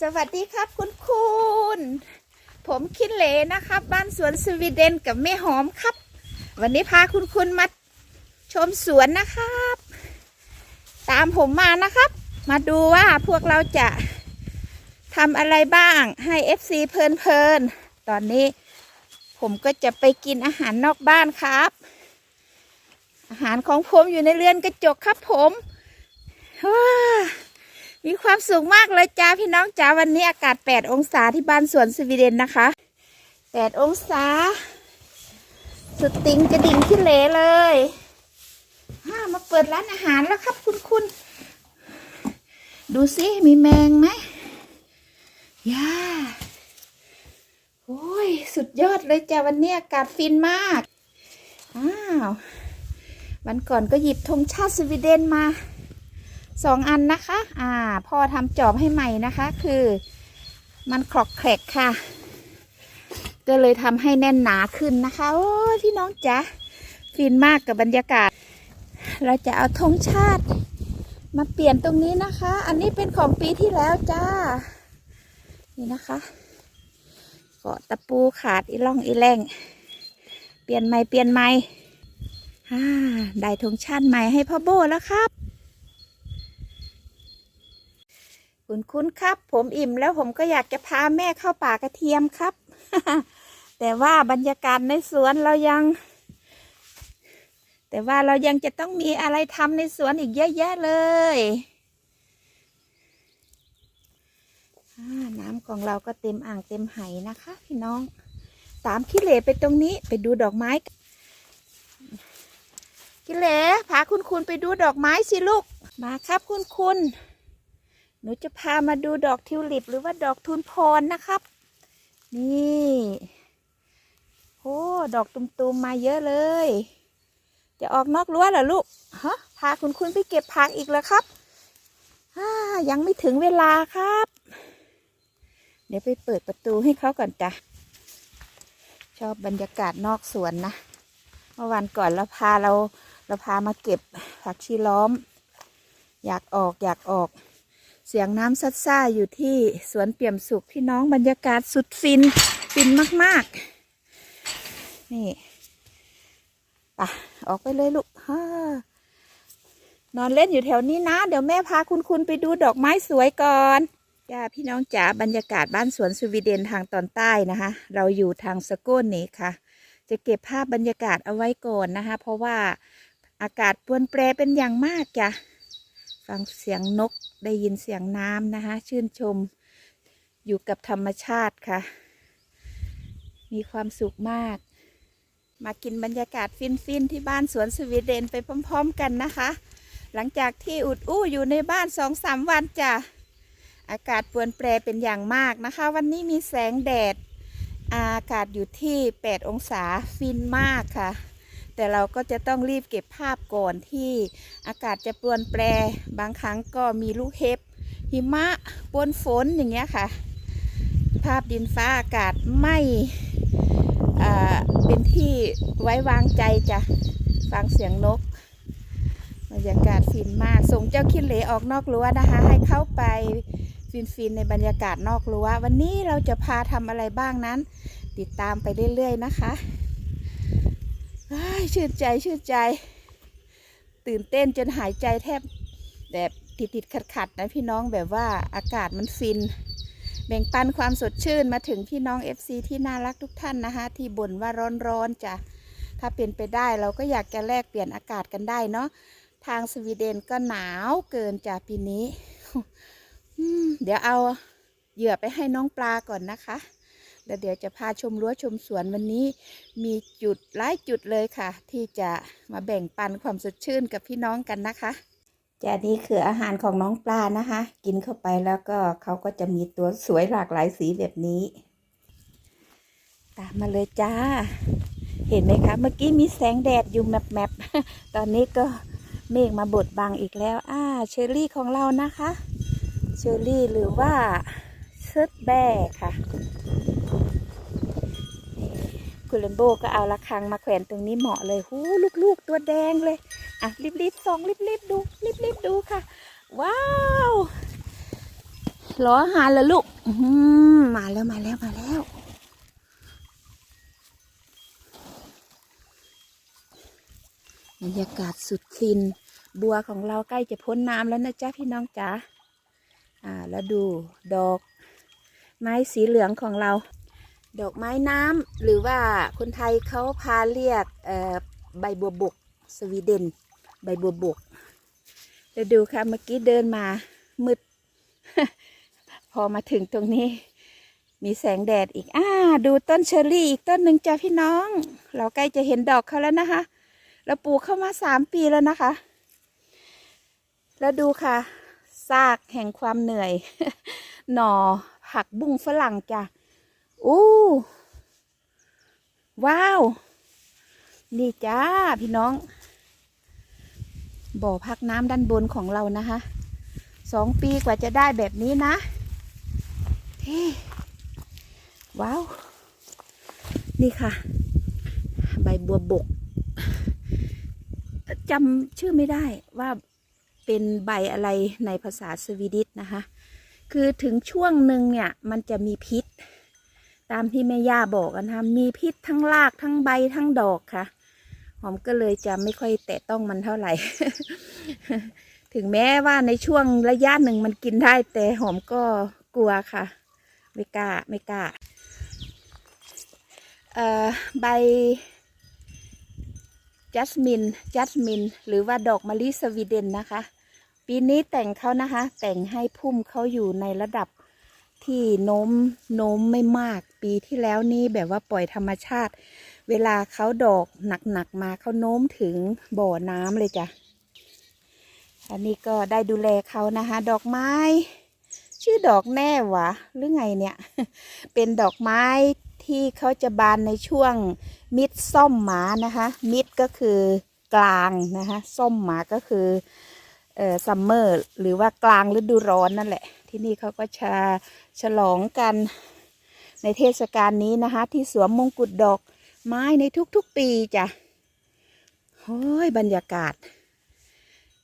สวัสดีครับคุณคุณผมคิดเลนะครับ บ้านสวนสวีเดนกับแม่หอมครับ วันนี้พาคุณคุณมาชมสวนนะครับ ตามผมมานะครับ มาดูว่าพวกเราจะทำอะไรบ้างให้ FC เพลินเพลินๆตอนนี้ผมก็จะไปกินอาหารนอกบ้านครับ อาหารของผมอยู่ในเรือนกระจกครับผมว้า มีความสุขมากเลยจ้าพี่น้องจ้าวันนี้อากาศ 8 องศาที่บ้านสวนสวีเดนนะคะ 8 องศา สุดติงจะดิ่งที่เหลเลยฮ่ามาเปิดร้านอาหารแล้วครับคุณคุณดูสิมีแมงไหมย่าโอ้ย สุดยอดเลยจ้าวันนี้อากาศฟินมาก อ้าว วันก่อนก็หยิบธงชาติสวีเดนมา สองอันนะคะ อ่า พ่อทำจอบให้ใหม่นะคะ คือมันคลอกแคลกค่ะ ก็เลยทำให้แน่นหนาขึ้นนะคะ โอ้ยพี่น้องจ๋าฟินมากกับบรรยากาศ เราจะเอาธงชาติ มาเปลี่ยนตรงนี้นะคะ อันนี้เป็นของปีที่แล้วจ้า นี่นะคะเกาะตะปูขาดอีล่องอีแรงเปลี่ยนใหม่เปลี่ยนใหม่อ่าได้ธงชาติใหม่ให้พ่อโบแล้วครับ คุณคุณครับ ผมอิ่มแล้วผมก็อยากจะพาแม่เข้าป่ากระเทียมครับ แต่ว่าบรรยากาศในสวนเรายัง แต่ว่าเรายังจะต้องมีอะไรทำในสวนอีกเยอะแยะเลยน้ำของเราก็เต็มอ่างเต็มไหนะคะ พี่น้อง ตามขี้เหร่ไปตรงนี้ไปดูดอกไม้ขี้เหร่พาคุณคุณไปดูดอกไม้สิลูก มาครับคุณคุณ หนูจะพามาดูดอกทิวลิป หรือว่าดอกทุนพรนะครับ นี่โอ้ดอกตุ่มๆมาเยอะเลย จะออกนอกรั้วเหรอลูกฮะพาคุณคุณไปเก็บผักอีกแล้วครับยังไม่ถึงเวลาครับ เดี๋ยวไปเปิดประตูให้เขาก่อนจ้ะชอบบรรยากาศนอกสวนนะ เมื่อวันก่อนเราพาเราเราพามาเก็บผักชีล้อม อยากออกอยากออก เสียงน้ำซัดซ่าอยู่ที่สวนเปี่ยมสุขพี่น้องบรรยากาศสุดฟิน ฟินมาก ๆ นี่ปะออกไปเลยลูกฮ่านอนเล่นอยู่แถวนี้นะ เดี๋ยวแม่พาคุณคุณไปดูดอกไม้สวยก่อนจ้าพี่น้องจ๋าบรรยากาศบ้านสวนสวีเดนทางตอนใต้นะคะ เราอยู่ทางสโกนนี่ค่ะ จะเก็บภาพบรรยากาศเอาไว้ก่อนนะคะ เพราะว่าอากาศปวนแปรเป็นอย่างมากจ้ะฟังเสียงนก ได้ยินเสียงน้ำนะคะ ชื่นชมอยู่กับธรรมชาติค่ะ มีความสุขมาก มากินบรรยากาศฟินๆที่บ้านสวนสวีเดนไปพร้อม ๆ กันนะคะ หลังจากที่อุดอู้อยู่ในบ้านสองสามวันจ้ะอากาศปรวนแปรเป็นอย่างมากนะคะ วันนี้มีแสงแดด อากาศอยู่ที่ 8 องศาฟินมากค่ะ แต่เราก็จะต้องรีบเก็บภาพก่อนที่อากาศจะปรวนแปรบางครั้งก็มีลูกเห็บหิมะปนฝนอย่างเงี้ยค่ะ ภาพดินฟ้าอากาศไม่อ่าเป็นที่ไว้วางใจจ้ะฟังเสียงนกบรรยากาศฟินมาก ส่งเจ้าคิดเหลออกนอกรั้วนะคะ ให้เข้าไปฟินๆในบรรยากาศนอกรั้ว วันนี้เราจะพาทำอะไรบ้างนั้น ติดตามไปเรื่อยๆนะคะ ชื่นใจชื่นใจ ตื่นเต้นจนหายใจแทบแบบติดติดขัดขัดๆนะพี่น้องแบบว่าอากาศมันฟิน แบ่งปันความสดชื่นมาถึงพี่น้อง FC ที่น่ารักทุกท่านนะคะที่บ่นว่าร้อนๆจ้ะถ้าเป็นไปได้เราก็อยากจะแลกเปลี่ยนอากาศกันได้เนาะทางสวีเดนก็หนาวเกินจ้ะปีนี้เดี๋ยวเอาเหยื่อไปให้น้องปลาก่อนนะคะ แล้วเดี๋ยวจะพาชมรั้วชมสวนวันนี้มีจุดหลายจุดเลยค่ะ ที่จะมาแบ่งปันความสดชื่นกับพี่น้องกันนะคะจ้านี่คืออาหารของน้องปลานะคะ กินเข้าไปแล้วก็เขาก็จะมีตัวสวยหลากหลายสีแบบนี้ ตามมาเลยจ้า เห็นไหมคะ เมื่อกี้มีแสงแดดอยู่แมบแมบๆตอนนี้ก็เมฆมาบดบังอีกแล้ว อ่า เชอรี่ของเรานะคะ เชอรี่หรือว่าเซิร์ตแบค่ะ คุณเลมโบก็เอาระฆังมาแขวนตรงนี้เหมาะเลยหูลูกๆตัวแดงเลย อะรีบๆส่องรีบๆดูรีบๆดูค่ะ ว้าวรออหาแล้วลูกมมาแล้วมาแล้วมาแล้วบรรยากาศสุดฟิน บัวของเราใกล้จะพ้นน้ำแล้วนะจ๊ะพี่น้องจ๋าอ่าแล้วดูดอก ไม้สีเหลืองของเรา ดอกไม้น้ำหรือว่าคนไทยเขาพาเรียกใบบัวบก สวีเดน ใบบัวบกแล้วดูค่ะเมื่อกี้เดินมามืด พอมาถึงตรงนี้ มีแสงแดดอีกอ่าดูต้นเชอร์รี่อีกต้นหนึ่งจ้ะพี่น้อง เราใกล้จะเห็นดอกเขาแล้วนะคะ เราปลูกเข้ามาสามปีแล้วนะคะ แล้วดูค่ะซากแห่งความเหนื่อย หน่อผักบุ้งฝรั่งจ้ะ อู้ว้าว นี่จ้าพี่น้อง บ่อพักน้ำด้านบนของเรานะคะสองปีกว่าจะได้แบบนี้นะเฮ้ว้าว นี่ค่ะ ใบบัวบกจำชื่อไม่ได้ว่าเป็นใบอะไรในภาษาสวีดิชนะคะ คือถึงช่วงหนึ่งเนี่ย มันจะมีพิษ ตามที่แม่ย่าบอกนนะคะมีพิษทั้งรากทั้งใบทั้งดอกค่ะ หอมก็เลยจะไม่ค่อยแตะต้องมันเท่าไหร่ ถึงแม้ว่าในช่วงระยะหนึ่งมันกินได้ แต่หอมก็กลัวค่ะ ไม่กล้าไม่กล้าเอ่อใบจัสมินจัสมิน หรือว่าดอกมะลิสวีเดนนะคะ ปีนี้แต่งเขานะคะ แต่งให้พุ่มเขาอยู่ในระดับ ที่โน้มโน้มไม่มาก ปีที่แล้วนี่แบบว่าปล่อยธรรมชาติ เวลาเขาดอกหนักๆมาเขาโน้มถึงบ่อน้ำเลยจ้ะอันนี้ก็ได้ดูแลเขานะคะ ดอกไม้ ชื่อดอกแน่วะหรือไงเนี่ย เป็นดอกไม้ที่เขาจะบานในช่วงมิดส้มหมานะคะ มิดก็คือกลางนะคะ ส้มหมาก็คือเอ่อซัมเมอร์หรือว่ากลางฤดูร้อนนั่นแหละ ที่นี่เขาก็จะฉลองกันในเทศกาลนี้นะคะ ที่สวมมงกุฎดอกไม้ในทุกๆปีจ้ะโอ้ยบรรยากาศ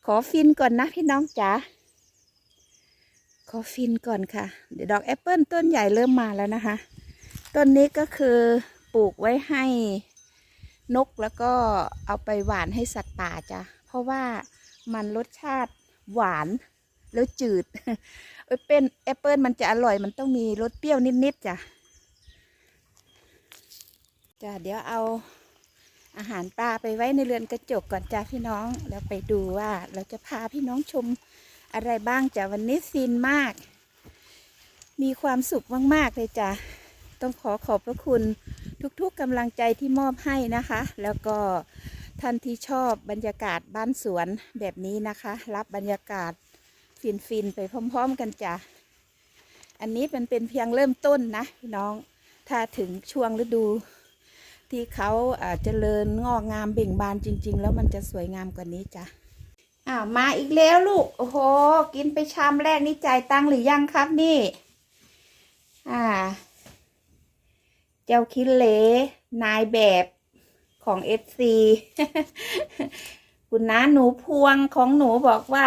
ขอฟินก่อนนะพี่น้องจ๋าขอฟินก่อนค่ะ เดี๋ยวดอกแอปเปิลต้นใหญ่เริ่มมาแล้วนะคะ ต้นนี้ก็คือปลูกไว้ให้นกแล้วก็เอาไปหวานให้สัตว์ป่าจ้ะเพราะว่ามันรสชาติหวานแล้วจืด เอ้ยเป็นแอปเปิลมันจะอร่อยมันต้องมีรสเปรี้ยวนิดๆจ้ะจ้ะเดี๋ยวเอาอาหารปลาไปไว้ในเรือนกระจกก่อนจ้ะพี่น้อง แล้วไปดูว่าเราจะพาพี่น้องชมอะไรบ้างจ้ะวันนี้ฟินมาก มีความสุขมากๆเลยจ้ะต้องขอขอบพระคุณทุกๆกำลังใจที่มอบให้นะคะ แล้วก็ท่านที่ชอบบรรยากาศบ้านสวนแบบนี้นะคะ รับบรรยากาศ ฟินๆไปพร้อม ๆ กันจ้ะ อันนี้เป็นเป็นเพียงเริ่มต้นนะพี่น้อง ถ้าถึงช่วงฤดู ที่เขาเจริญงอกงามเบ่งบานจริง ๆ แล้วมันจะสวยงามกว่านี้จ้ะ อ้าวมาอีกแล้วลูก โอ้โห กินไปชามแรกนี่จ่ายตังหรือยังครับนี่ อ่า เจ้าคิเลนายแบบของเอฟซีคุณน้าหนูพวงของหนูบอกว่า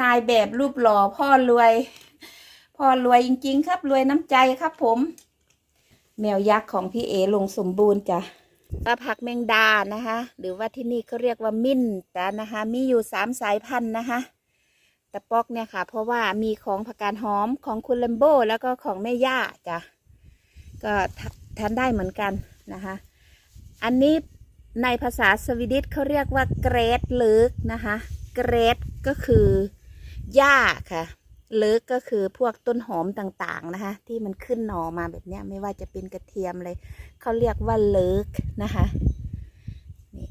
นายแบบรูปหล่อพ่อรวย พ่อรวยจริง ๆ ครับรวยน้ำใจครับผม แมวยักษ์ของพี่เอลงสมบูรณ์จ้ะปลาผักแมงดานะคะ หรือว่าที่นี่เขาเรียกว่ามิ้นจ้ะนะคะ มีอยู่สามสายพันธุ์นะคะตะปอกเนี่ยค่ะ เพราะว่ามีของผักกาดหอมของคุณเลมโบแล้วก็ของแม่ย่าจ้ะก็ทานได้เหมือนกันนะคะ อันนี้ในภาษาสวีดิชเขาเรียกว่าเกรดเลิกนะคะ เกรดก็คือ หญ้าค่ะ เลิกก็คือพวกต้นหอมต่างๆนะคะ ที่มันขึ้นหน่อมาแบบเนี้ย ไม่ว่าจะเป็นกระเทียมเลยเขาเรียกว่าเลิกนะคะนี่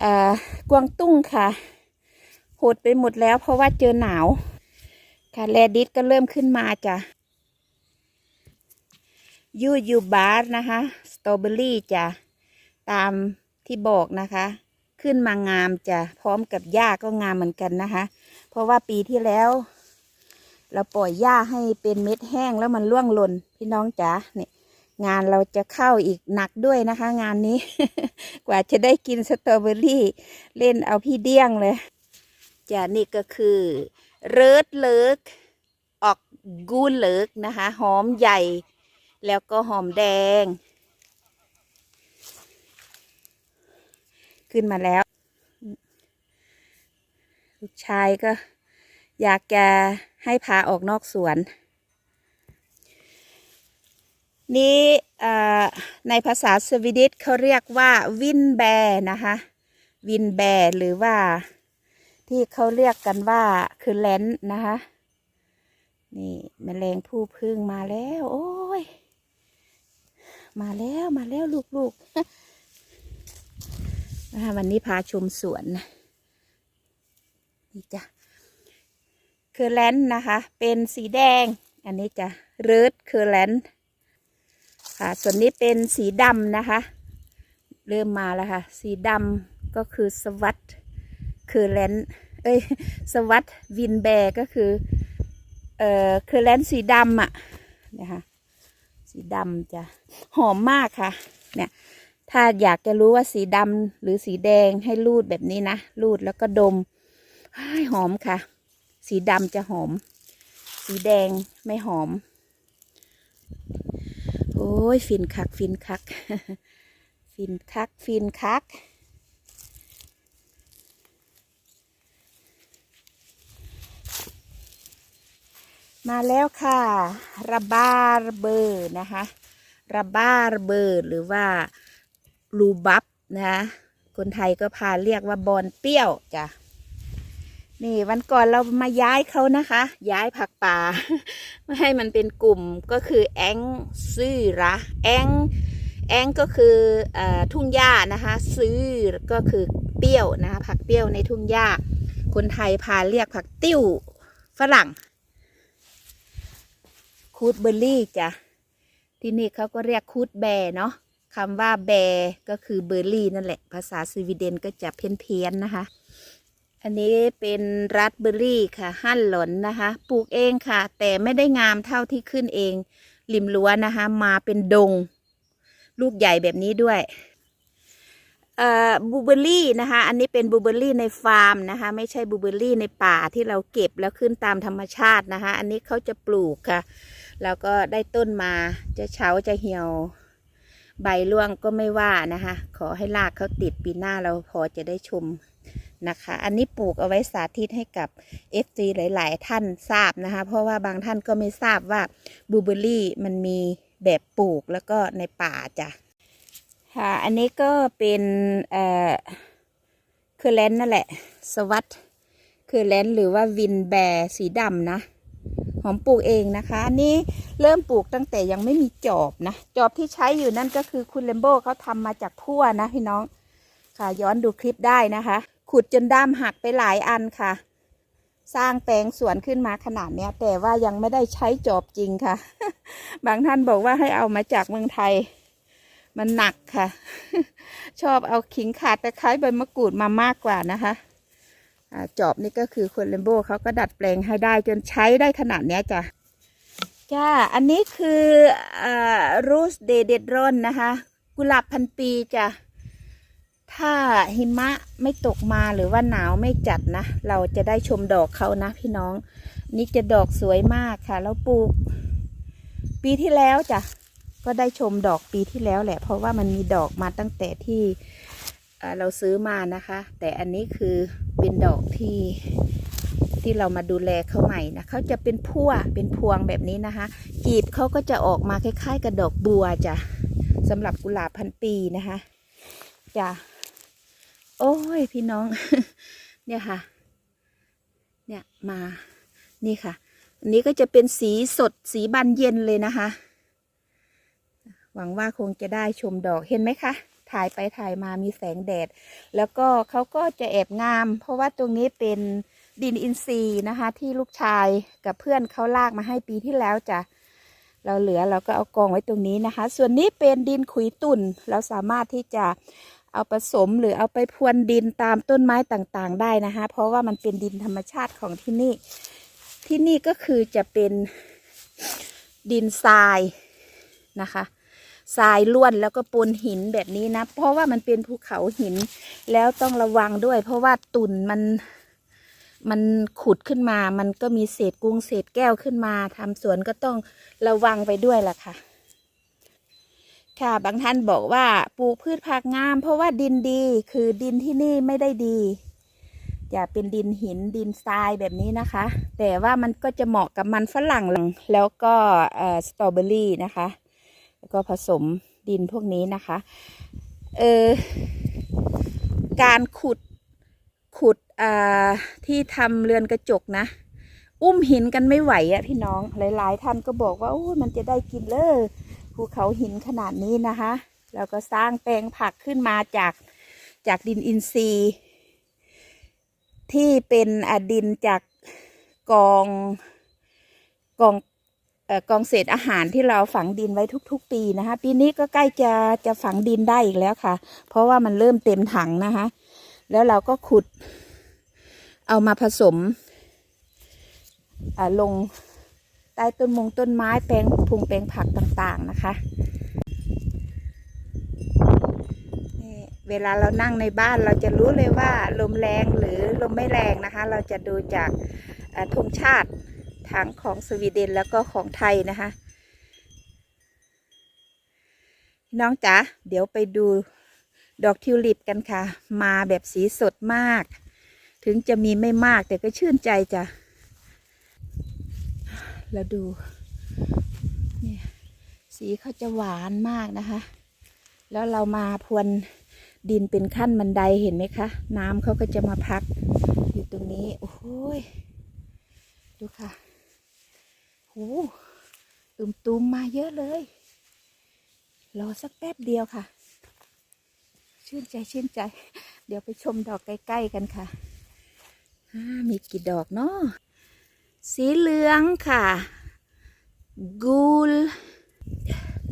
เอ่อกวางตุ้งค่ะหดไปหมดแล้วเพราะว่าเจอหนาว ค่ะแรดิสก็เริ่มขึ้นมาจ้ะยูยูบาร์นะคะสตรอเบอรี่จ้ะตามที่บอกนะคะ ขึ้นมางามจ้ะพร้อมกับหญ้าก็งามเหมือนกันนะคะ เพราะว่าปีที่แล้ว เราปล่อยหญ้าให้เป็นเม็ดแห้งแล้วมันร่วงหล่นพี่น้องจ๋าเนี่ยงานเราจะเข้าอีกหนักด้วยนะคะ งานนี้ กว่าจะได้กินสตรอเบอรี่ เล่นเอาพี่เดี้ยงเลยจ้ะนี่ก็คือ เริดเลิก ออกกูเลิกนะคะ หอมใหญ่ แล้วก็หอมแดง ขึ้นมาแล้ว ลูกชายก็ อยากจะให้พาออกนอกสวน นี่ในภาษาสวีดิชเขาเรียกว่าวินแบรนะคะ วินแบรหรือว่าที่เขาเรียกกันว่าคือแลนนะคะ นี่แมลงผู้พึ่งมาแล้ว โอ้ย มาแล้วมาแล้วลูกๆนะคะวันนี้พาชมสวนนะ นี่จ้ะคือแลนนะคะ เป็นสีแดง อันนี้จะเริดคือแลนค่ะ ส่วนนี้เป็นสีดำนะคะ เริ่มมาแล้วค่ะ สีดำก็คือสวัสด์คือแลนเอ้ยสวัสด์วินแบร์ก็คือ เอ่อคือแลนสีดำอะนะคะสีดำจะหอมมากค่ะ เนี่ยถ้าอยากจะรู้ว่าสีดำหรือสีแดงให้รูดแบบนี้นะรูดแล้วก็ดม ห้หอมค่ะ สีดำจะหอม สีแดงไม่หอม โอ้ยฟินคัก ฟินคัก ฟินคัก ฟินคักมาแล้วค่ะระบาร์เบอร์นะคะระบาร์เบอร์หรือว่ารูบับนะคนไทยก็พาเรียกว่าบอนเปรี้ยวจ้ะ นี่วันก่อนเรามาย้ายเขานะคะ ย้ายผักป่าไม่ให้มันเป็นกลุ่มก็คือแองซื่อระแองแองก็คืออทุ่งหญ้านะคะ ซื้อก็คือเปรี้ยวนะคะผักเปรี้ยวในทุ่งหญ้า คนไทยพาเรียกผักติ้วฝรั่งคูดเบอร์รี่จ้ะที่นี่เขาก็เรียกคูดแบร์เนาะคำว่าแบร์ก็คือเบอร์รี่นั่นแหละ ภาษาสวีเดนก็จะเพี้ยนเพียนๆนะคะ อันนี้เป็นรัสเบอร์รี่ค่ะ หั่นหลนนะคะ ปลูกเองค่ะ แต่ไม่ได้งามเท่าที่ขึ้นเอง ริมรั้วนะคะ มาเป็นดง ลูกใหญ่แบบนี้ด้วยเอ่อบูเบอรี่นะคะ อันนี้เป็นบูเบอรี่ในฟาร์มนะคะ ไม่ใช่บูเบอรี่ในป่าที่เราเก็บแล้วขึ้นตามธรรมชาตินะคะ อันนี้เขาจะปลูกค่ะ แล้วก็ได้ต้นมาจะเฉาจะเหี่ยว ใบร่วงก็ไม่ว่านะคะ ขอให้รากเขาติดปีหน้าเราพอจะได้ชม นะคะ อันนี้ปลูกเอาไว้สาธิตให้กับ f อหลาย ๆ ท่านทราบนะคะ เพราะว่าบางท่านก็ไม่ทราบว่าบลูเบอร์รี่มันมีแบบปลูกแล้วก็ในป่าจ้ะค่ะ อันนี้ก็เป็นเอ่อคือแลนนั่นแหละ สวัสดคือแลนหรือว่าวินแบร์สีดำนะหอมปลูกเองนะคะอันนี้เริ่มปลูกตั้งแต่ยังไม่มีจอบนะ จอบที่ใช้อยู่นั่นก็คือคุณเลมโบเขาทำมาจากพั่วนะพี่น้องค่ะย้อนดูคลิปได้นะคะ ขุดจนด้ามหักไปหลายอันค่ะ สร้างแปลงสวนขึ้นมาขนาดเนี้ย แต่ว่ายังไม่ได้ใช้จอบจริงค่ะ บางท่านบอกว่าให้เอามาจากเมืองไทย มันหนักค่ะ ชอบเอาขิงขาดตะไคร้ใบมะกรูดมามากกว่านะคะอจอบนี่ก็คือคนเลมโบเขาก็ดัดแปลงให้ได้จนใช้ได้ขนาดเนี้ยจ้ะจ้า อันนี้คือรูสเดเดดรอนนะคะ กุหลาบพันปีจ้ะ ถ้าหิมะไม่ตกมาหรือว่าหนาวไม่จัดนะ เราจะได้ชมดอกเขานะพี่น้อง นี่จะดอกสวยมากค่ะแล้วปลูก ปีที่แล้วจ้ะก็ได้ชมดอกปีที่แล้วแหละ เพราะว่ามันมีดอกมาตั้งแต่ที่เอ่อเราซื้อมานะคะ แต่อันนี้คือเป็นดอกที่ที่เรามาดูแลเขาใหม่นะเขาจะเป็นพั่วเป็นพวงแบบนี้นะคะกีบเขาก็จะออกมาคล้ายๆ กับดอกบัวจ้ะสำหรับกุหลาบพันปีนะคะจ้ะ โอ้ยพี่น้อง เนี่ยค่ะ เนี่ยมา นี่ค่ะ อันนี้ก็จะเป็นสีสดสีบานเย็นเลยนะคะ หวังว่าคงจะได้ชมดอกเห็นไหมคะ ถ่ายไปถ่ายมามีแสงแดด แล้วก็เขาก็จะแอบงาม เพราะว่าตรงนี้เป็นดินอินทรีย์นะคะ ที่ลูกชายกับเพื่อนเขาลากมาให้ปีที่แล้วจ้ะเราเหลือเราก็เอากองไว้ตรงนี้นะคะ ส่วนนี้เป็นดินขุยตุ่นเราสามารถที่จะ เอาผสมหรือเอาไปพรวนดินตามต้นไม้ต่างๆ ได้นะคะ เพราะว่ามันเป็นดินธรรมชาติของที่นี่ ที่นี่ก็คือจะเป็นดินทรายนะคะทรายล้วนแล้วก็ปูนหินแบบนี้นะ เพราะว่ามันเป็นภูเขาหินแล้วต้องระวังด้วย เพราะว่าตุ่นมันมันขุดขึ้นมา มันก็มีเศษกุ้งเศษแก้วขึ้นมาทำสวนก็ต้องระวังไปด้วยล่ะค่ะ ค่ะบางท่านบอกว่าปลูกพืชผักงาม เพราะว่าดินดีคือดินที่นี่ไม่ได้ดี อย่าเป็นดินหินดินทรายแบบนี้นะคะ แต่ว่ามันก็จะเหมาะกับมันฝรั่งแล้วก็สตรอเบอรี่นะคะ แล้วก็ผสมดินพวกนี้นะคะเออการขุดขุดที่ทำเรือนกระจกนะ อุ้มหินกันไม่ไหวอะพี่น้องหลาย ๆ ท่านก็บอกว่าโอ้มันจะได้กินเลย ภูเขาหินขนาดนี้นะคะ แล้วก็สร้างแปลงผักขึ้นมาจากจากดินอินทรีย์ ที่เป็นอดินจากกองกองเอ่อกองเศษอาหารที่เราฝังดินไว้ทุก ๆ ปีนะคะ ปีนี้ก็ใกล้จะจะฝังดินได้อีกแล้วค่ะ เพราะว่ามันเริ่มเต็มถังนะคะ แล้วเราก็ขุดเอามาผสมอ่าลง ต้ต้นมงต้นไม้แปลงพุงแปลงผักต่างๆนะคะนี่เวลาเรานั่งในบ้านเราจะรู้เลยว่าลมแรงหรือลมไม่แรงนะคะ เราจะดูจากธงชาติทั้งของสวีเดนแล้วก็ของไทยนะคะ น้องจ๋าเดี๋ยวไปดูดอกทิวลิปกันค่ะ มาแบบสีสดมาก ถึงจะมีไม่มากแต่ก็ชื่นใจจ้ะ แล้วดูนี่สีเขาจะหวานมากนะคะ แล้วเรามาพรวนดินเป็นขั้นบันไดเห็นไหมคะ น้ำเขาก็จะมาพักอยู่ตรงนี้ โอ้โหยดูค่ะโอ้ตุมตุมๆมาเยอะเลย รอสักแป๊บเดียวค่ะ ชื่นใจชื่นใจ เดี๋ยวไปชมดอกใกล้ ๆ กันค่ะ มีกี่ดอกเนาะ สีเหลืองค่ะ กูล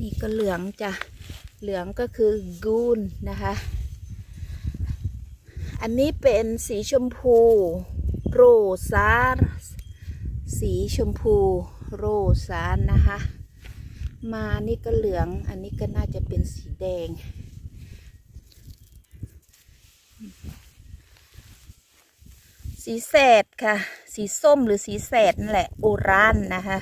นี่ก็เหลืองจ้ะ เหลืองก็คือกูนนะคะ อันนี้เป็นสีชมพูโรซาร์สีชมพูโรซาร์นะคะ มานี่ก็เหลือง อันนี้ก็น่าจะเป็นสีแดง สีแสดค่ะ สีส้มหรือสีแสดนั่นแหละโอรานนะคะ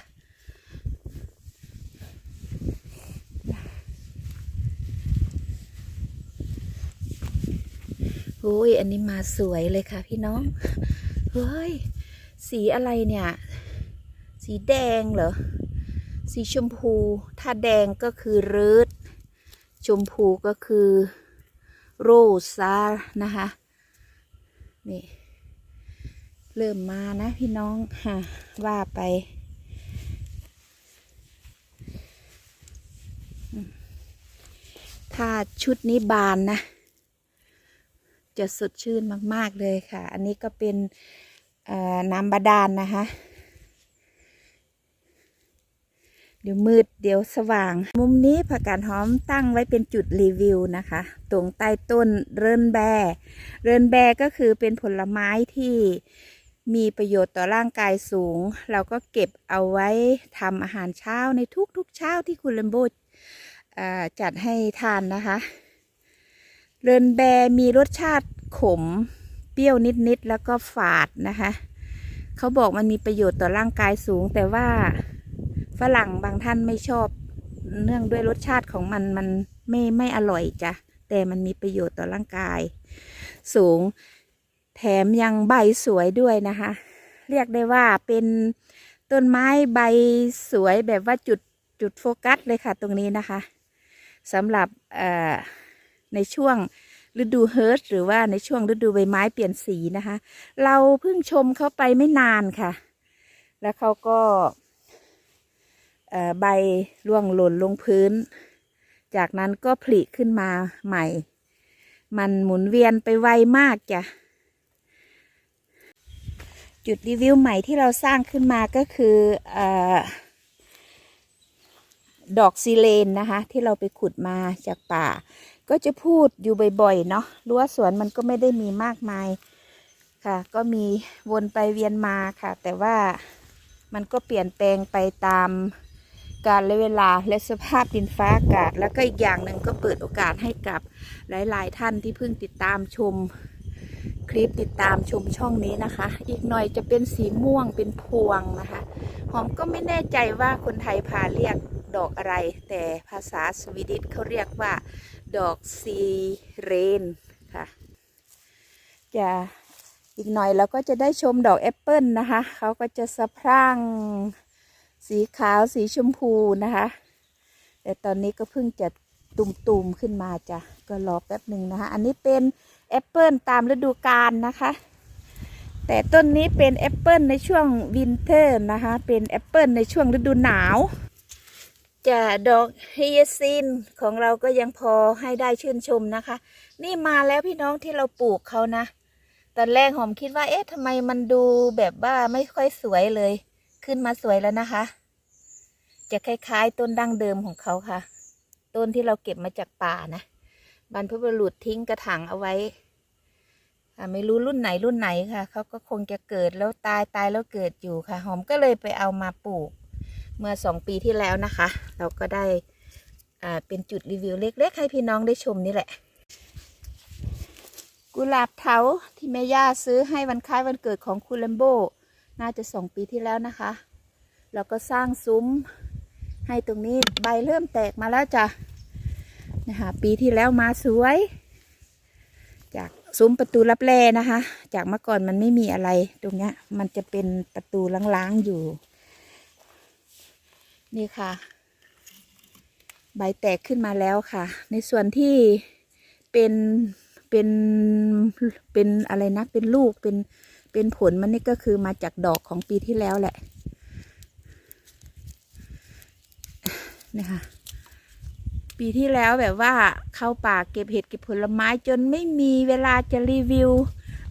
โอ้ยอันนี้มาสวยเลยค่ะพี่น้องเฮ้ยสีอะไรเนี่ย สีแดงเหรอ สีชมพู ถ้าแดงก็คือริดชมพูก็คือโรซานะคะนี่ เริ่มมานะพี่น้องฮะว่าไป ถ้าชุดนี้บานนะ จะสดชื่นมากๆเลยค่ะ อันนี้ก็เป็นน้ำบาดาลนนะคะ เดี๋ยวมืดเดี๋ยวสว่าง มุมนี้ผักกาดหอมตั้งไว้เป็นจุดรีวิวนะคะ ตรงใต้ต้นเรินแบ เรินแบก็คือเป็นผลไม้ที่ มีประโยชน์ต่อร่างกายสูง เราก็เก็บเอาไว้ทำอาหารเช้าในทุกๆเช้าที่คุณเลมโบจัดให้ทานนะคะ เรนแบมีรสชาติขม เปรี้ยวนิดๆแล้วก็ฝาดนะคะ เขาบอกมันมีประโยชน์ต่อร่างกายสูง แต่ว่าฝรั่งบางท่านไม่ชอบ เนื่องด้วยรสชาติของมันมันไม่ไม่อร่อยจ้ะแต่มันมีประโยชน์ต่อร่างกาย สูง แถมยังใบสวยด้วยนะคะ เรียกได้ว่าเป็นต้นไม้ใบสวยแบบว่าจุดจุดโฟกัสเลยค่ะตรงนี้นะคะสำหรับในช่วงฤดูเฮิร์ตหรือว่าในช่วงฤดูใบไม้เปลี่ยนสีนะคะ เราเพิ่งชมเขาไปไม่นานค่ะ แล้วเขาก็ใบร่วงหล่นลงพื้น จากนั้นก็ผลิขึ้นมาใหม่ มันหมุนเวียนไปไวมากจ้ะ จุดรีวิวใหม่ที่เราสร้างขึ้นมาก็คืออดอกซีเลนนะคะ ที่เราไปขุดมาจากป่า ก็จะพูดอยู่บ่อยๆเนาะรั้วสวนมันก็ไม่ได้มีมากมายค่ะ ก็มีวนไปเวียนมาค่ะ แต่ว่ามันก็เปลี่ยนแปลงไปตามกาลและเวลาและสภาพดินฟ้าอากาศ แล้วก็อีกอย่างหนึ่งก็เปิดโอกาสให้กับหลาย ๆ ท่านที่เพิ่งติดตามชม คลิปติดตามชมช่องนี้นะคะ อีกหน่อยจะเป็นสีม่วงเป็นพวงนะคะ หอมก็ไม่แน่ใจว่าคนไทยพาเรียกดอกอะไร แต่ภาษาสวีดิชเขาเรียกว่า ดอกซีเรนค่ะ จะอีกหน่อยเราก็จะได้ชมดอกแอปเปิลนะคะเขาก็จะสะพรั่งสีขาวสีชมพูนะคะ แต่ตอนนี้ก็เพิ่งจะตุ่มๆขึ้นมาจ้ะก็รอแป๊บหนึ่งนะคะ อันนี้เป็น แอปเปิลตามฤดูกาลนะคะ แต่ต้นนี้เป็นแอปเปิลในช่วงวินเทอร์นะคะ เป็นแอปเปิลในช่วงฤดูหนาว จะดอกเฮียซินของเราก็ยังพอให้ได้ชื่นชมนะคะ นี่มาแล้วพี่น้องที่เราปลูกเขานะ ตอนแรกหอมคิดว่าเอ๊ะทำไมมันดูแบบว่าไม่ค่อยสวยเลย ขึ้นมาสวยแล้วนะคะ จะคล้ายๆต้นดั้งเดิมของเขาค่ะ ต้นที่เราเก็บมาจากป่านะ บรรพบุรุษทิ้งกระถางเอาไว้อ่าไม่รู้รุ่นไหนรุ่นไหนค่ะเขาก็คงจะเกิดแล้วตายตายแล้วเกิดอยู่ค่ะ หอมก็เลยไปเอามาปลูก เมื่อสองปีที่แล้วนะคะ เราก็ได้อ่าเป็นจุดรีวิวเล็กๆให้พี่น้องได้ชมนี่แหละ กุหลาบเถาที่แม่ย่าซื้อให้วันคล้ายวันเกิดของคุณแลมโบน่าจะสองปีที่แล้วนะคะ เราก็สร้างซุ้มให้ตรงนี้ใบเริ่มแตกมาแล้วจ้ะ นะคะปีที่แล้วมาสวย จากซุ้มประตูรับแลนะคะ จากเมื่อก่อนมันไม่มีอะไร ตรงเนี้ย มันจะเป็นประตูล้างๆอยู่ นี่ค่ะ ใบแตกขึ้นมาแล้วค่ะ ในส่วนที่เป็นเป็นเป็นอะไรนะเป็นลูกเป็นเป็นผลมันนี่ก็คือมาจากดอกของปีที่แล้วแหละนี่ค่ะ ปีที่แล้วแบบว่าเข้าป่าเก็บเห็ดเก็บผลไม้จนไม่มีเวลาจะรีวิว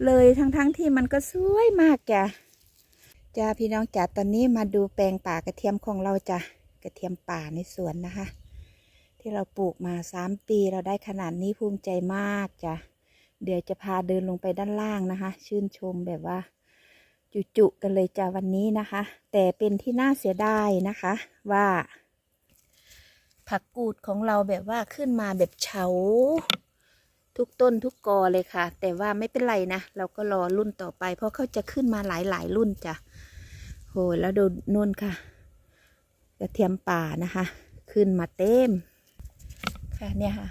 เลยทั้งๆทที่มันก็สวยมากจ้ะจ้าพี่น้องจ๋าตอนนี้มาดูแปลงป่ากระเทียมของเราจ้ะกระเทียมป่าในสวนนะคะ ที่เราปลูกมาสามปีเราได้ขนาดนี้ภูมิใจมากจ้ะเดี๋ยวจะพาเดินลงไปด้านล่างนะคะ ชื่นชมแบบว่า จุๆกันเลยจ้ะวันนี้นะคะ แต่เป็นที่น่าเสียดายนะคะว่า ผักกูดของเราแบบว่าขึ้นมาแบบเฉา ทุกต้นทุกกอเลยค่ะ แต่ว่าไม่เป็นไรนะ เราก็รอรุ่นต่อไป เพราะเขาจะขึ้นมาหลายๆรุ่นจ้ะโหแล้วดูนุ่นค่ะ กระเทียมป่านะคะ ขึ้นมาเต็ม ค่ะเนี่ยค่ะ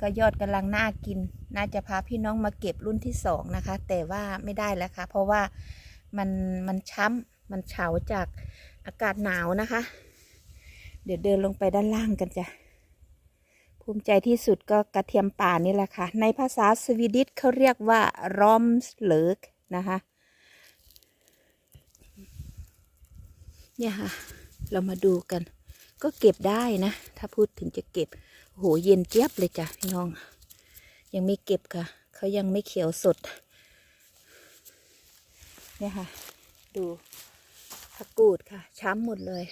ก็ยอดกำลังน่ากิน น่าจะพาพี่น้องมาเก็บรุ่นที่สองนะคะ แต่ว่าไม่ได้แล้วค่ะ เพราะว่ามันมันช้ำมันเฉาจากอากาศหนาวนะคะ เดี๋ยวเดินลงไปด้านล่างกันจ้ะ ภูมิใจที่สุดก็กระเทียมป่านี่แหละค่ะ ในภาษาสวีดิชเขาเรียกว่ารอมสเลิกนะคะ เนี่ยค่ะ เรามาดูกัน ก็เก็บได้นะ ถ้าพูดถึงจะเก็บโอ้โหเย็นเจี๊ยบเลยจ้ะพี่น้อง ยังไม่เก็บค่ะ เขายังไม่เขียวสด เนี่ยค่ะ ดูผักกูดค่ะ ช้ำหมดเลย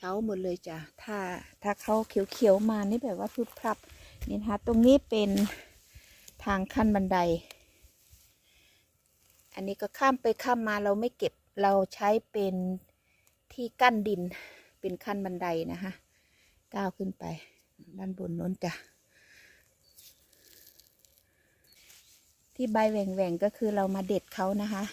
เช้าหมดเลยจ้ะถ้าถ้าเขาเขียวๆมานี่แบบว่าพึบพรับนี่นะคะตรงนี้เป็นทางขั้นบันได อันนี้ก็ข้ามไปข้ามมาเราไม่เก็บเราใช้เป็นที่กั้นดินเป็นขั้นบันไดนะคะก้าวขึ้นไปด้านบนน้นจ้ะที่ใบแหว่งๆก็คือเรามาเด็ดเขานะคะ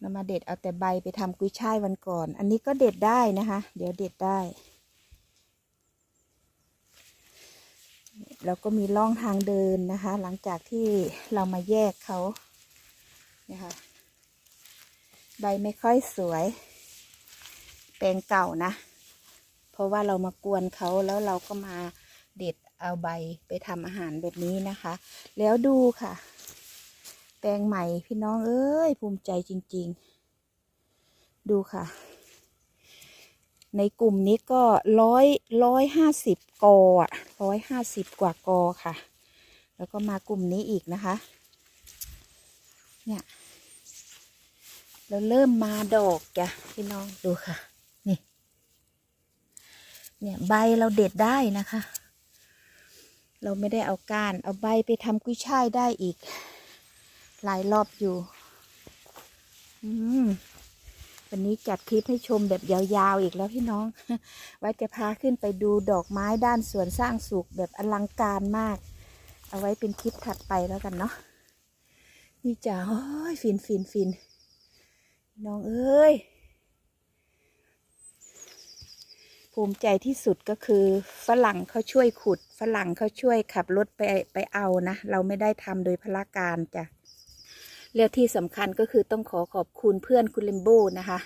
เรามาเด็ดเอาแต่ใบไปทำกุ้ยช่ายวันก่อน อันนี้ก็เด็ดได้นะคะ เดี๋ยวเด็ดได้ แล้วก็มีร่องทางเดินนะคะ หลังจากที่เรามาแยกเขานี่ยค่ะใบไม่ค่อยสวย แปลงเก่านะ เพราะว่าเรามากวนเขาแล้วเราก็มาเด็ดเอาใบไปทำอาหารแบบนี้นะคะ แล้วดูค่ะ แปลงใหม่พี่น้องเอ้ยภูมิใจจริง ๆ ดูค่ะ ในกลุ่มนี้ก็ร้อยร้อยห้าสิบกออะร้อยห้าสิบกว่ากอค่ะ แล้วก็มากลุ่มนี้อีกนะคะ เนี่ยเราเริ่มมาดอกจ้ะพี่น้องดูค่ะ นี่ เนี่ยใบเราเด็ดได้นะคะ เราไม่ได้เอาก้าน เอาใบไปทำกุ้ยช่ายได้อีก หลายรอบอยู่ อืมวันนี้จัดคลิปให้ชมแบบยาวๆอีกแล้วพี่น้อง ว่าจะพาขึ้นไปดูดอกไม้ด้านสวนสร้างสุขแบบอลังการมาก เอาไว้เป็นคลิปถัดไปแล้วกันเนาะ นี่จ้าโอ้ยฟินฟินฟินน้องเอ้ย ภูมิใจที่สุดก็คือ ฝรั่งเขาช่วยขุด ฝรั่งเขาช่วยขับรถไปไปเอานะ เราไม่ได้ทำโดยพละการจ้ะ แล้วที่สำคัญก็คือต้องขอขอบคุณเพื่อนคุณเลมโบนะคะ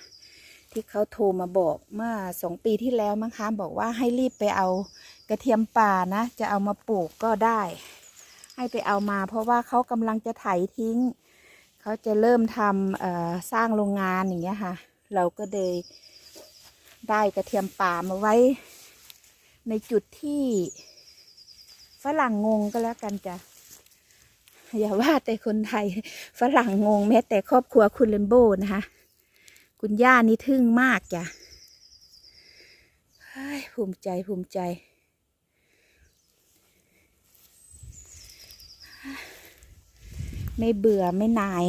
ที่เขาโทรมาบอกเมื่อสองปีที่แล้วมั้งคะบอกว่าให้รีบไปเอากระเทียมป่านะ จะเอามาปลูกก็ได้ ให้ไปเอามา เพราะว่าเขากำลังจะไถทิ้ง เขาจะเริ่มทำสร้างโรงงานอย่างเงี้ยค่ะ เราก็เลยได้กระเทียมป่ามาไว้ ในจุดที่ฝรั่งงงก็แล้วกันจ้ะ อย่าว่าแต่คนไทยฝรั่งงงแม้แต่ครอบครัวคุณเลมโบนะคะ คุณย่านี่ทึ่งมากจ้ะภูมิใจภูมิใจ ไม่เบื่อไม่นาย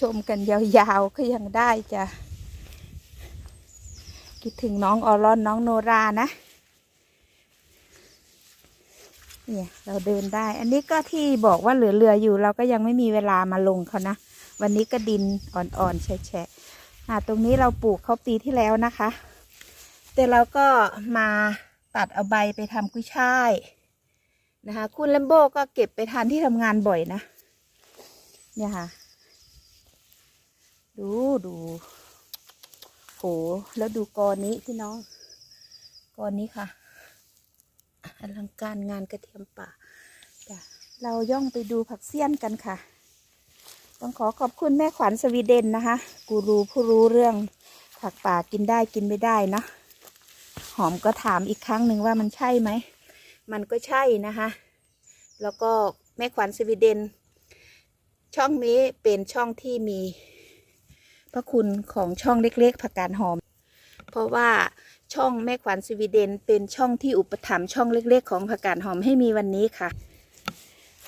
ชมกันยาวๆก็ยังได้จ้ะ คิดถึงน้องออรอนน้องโนรานะ เนี่ยเราเดินได้ อันนี้ก็ที่บอกว่าเหลือเรืออยู่ เราก็ยังไม่มีเวลามาลงเขานะ วันนี้ก็ดินอ่อนๆแฉะๆอ่าตรงนี้เราปลูกเขาปีที่แล้วนะคะ แต่เราก็มาตัดเอาใบไปทำกุ้ยช่ายนะคะ คุณแลมโบก็เก็บไปทานที่ทำงานบ่อยนะ เนี่ยค่ะ ดูดูโหแล้วดูกอนี้พี่น้องกอนี้ค่ะ อลังการงานกระเทียมป่าจ้ะเราย่องไปดูผักเสี้ยนกันค่ะ ต้องขอขอบคุณแม่ขวัญสวีเดนนะคะ กูรูผู้รู้เรื่องผักป่ากินได้กินไม่ได้นะ หอมก็ถามอีกครั้งหนึ่งว่ามันใช่ไหม มันก็ใช่นะคะ แล้วก็แม่ขวัญสวีเดน ช่องนี้เป็นช่องที่มีพระคุณของช่องเล็กๆผักกาดหอม เพราะว่า ช่องแม่ขวัญสวีเดน เป็นช่องที่อุปถัมภ์ช่องเล็กๆ ของผักกาดหอมให้มีวันนี้ค่ะ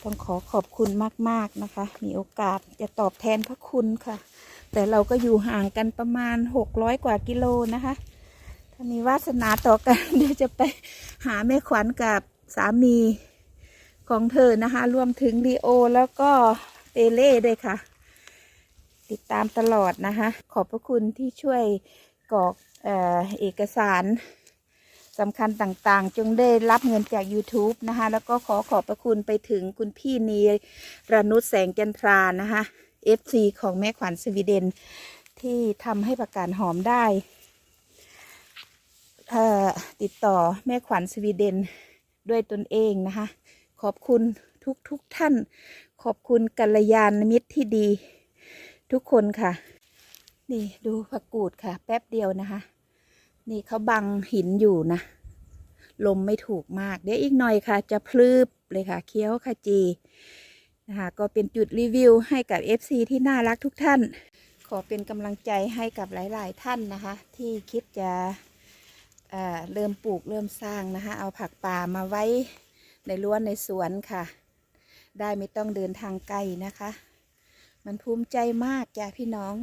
ต้องขอขอบคุณมากๆนะคะ มีโอกาสจะตอบแทนพระคุณค่ะ แต่เราก็อยู่ห่างกันประมาณ 600 กว่ากิโลนะคะ ถ้ามีวาสนาต่อกันเดี๋ยวจะไปหาแม่ขวัญกับสามีของเธอนะคะ รวมถึงลีโอแล้วก็เปเล่ด้วยค่ะ ติดตามตลอดนะคะ ขอบพระคุณที่ช่วย กรอกเอ่อเอกสารสำคัญต่างๆ จงได้รับเงินจาก YouTube นะคะแล้วก็ขอขอบพระคุณไปถึงคุณพี่นีรนุชแสงจันทรานะคะ FC ของแม่ขวัญสวีเดนที่ทำให้ประกาศหอมได้เอ่อติดต่อแม่ขวัญสวีเดนด้วยตนเองนะคะ ขอบคุณทุกทุกๆท่าน ขอบคุณกัลยาณมิตรที่ดี ทุกคนค่ะ นี่ดูผักกูดค่ะ แป๊บเดียวนะคะ นี่เขาบังหินอยู่นะ ลมไม่ถูกมาก เดี๋ยวอีกหน่อยค่ะ จะพลืบเลยค่ะ เคี้ยวขจีนะคะก็เป็นจุดรีวิวให้กับ FC ที่น่ารักทุกท่าน ขอเป็นกำลังใจให้กับหลาย ๆ ท่านนะคะ ที่คิดจะเเริ่มปลูกเริ่มสร้างนะคะ เอาผักป่ามาไว้ในรั้วในสวนค่ะ ได้ไม่ต้องเดินทางไกลนะคะ มันภูมิใจมากจ้ะพี่น้อง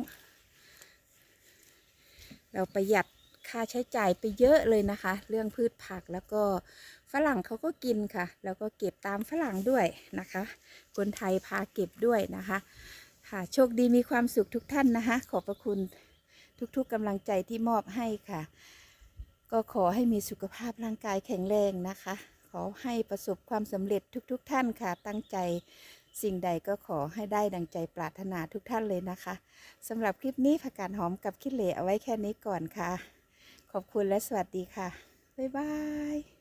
เราประหยัดค่าใช้จ่ายไปเยอะเลยนะคะ เรื่องพืชผักแล้วก็ฝรั่งเขาก็กินค่ะ แล้วก็เก็บตามฝรั่งด้วยนะคะ คนไทยพาเก็บด้วยนะคะ ค่ะโชคดีมีความสุขทุกท่านนะคะ ขอบพระคุณทุกๆกำลังใจที่มอบให้ค่ะ ก็ขอให้มีสุขภาพร่างกายแข็งแรงนะคะ ขอให้ประสบความสำเร็จทุกๆท่านค่ะ ตั้งใจ สิ่งใดก็ขอให้ได้ดังใจปรารถนาทุกท่านเลยนะคะสำหรับคลิปนี้ผักกาดหอมกับขี้เหล่เอาไว้แค่นี้ก่อนค่ะ ขอบคุณและสวัสดีค่ะ บ๊ายบาย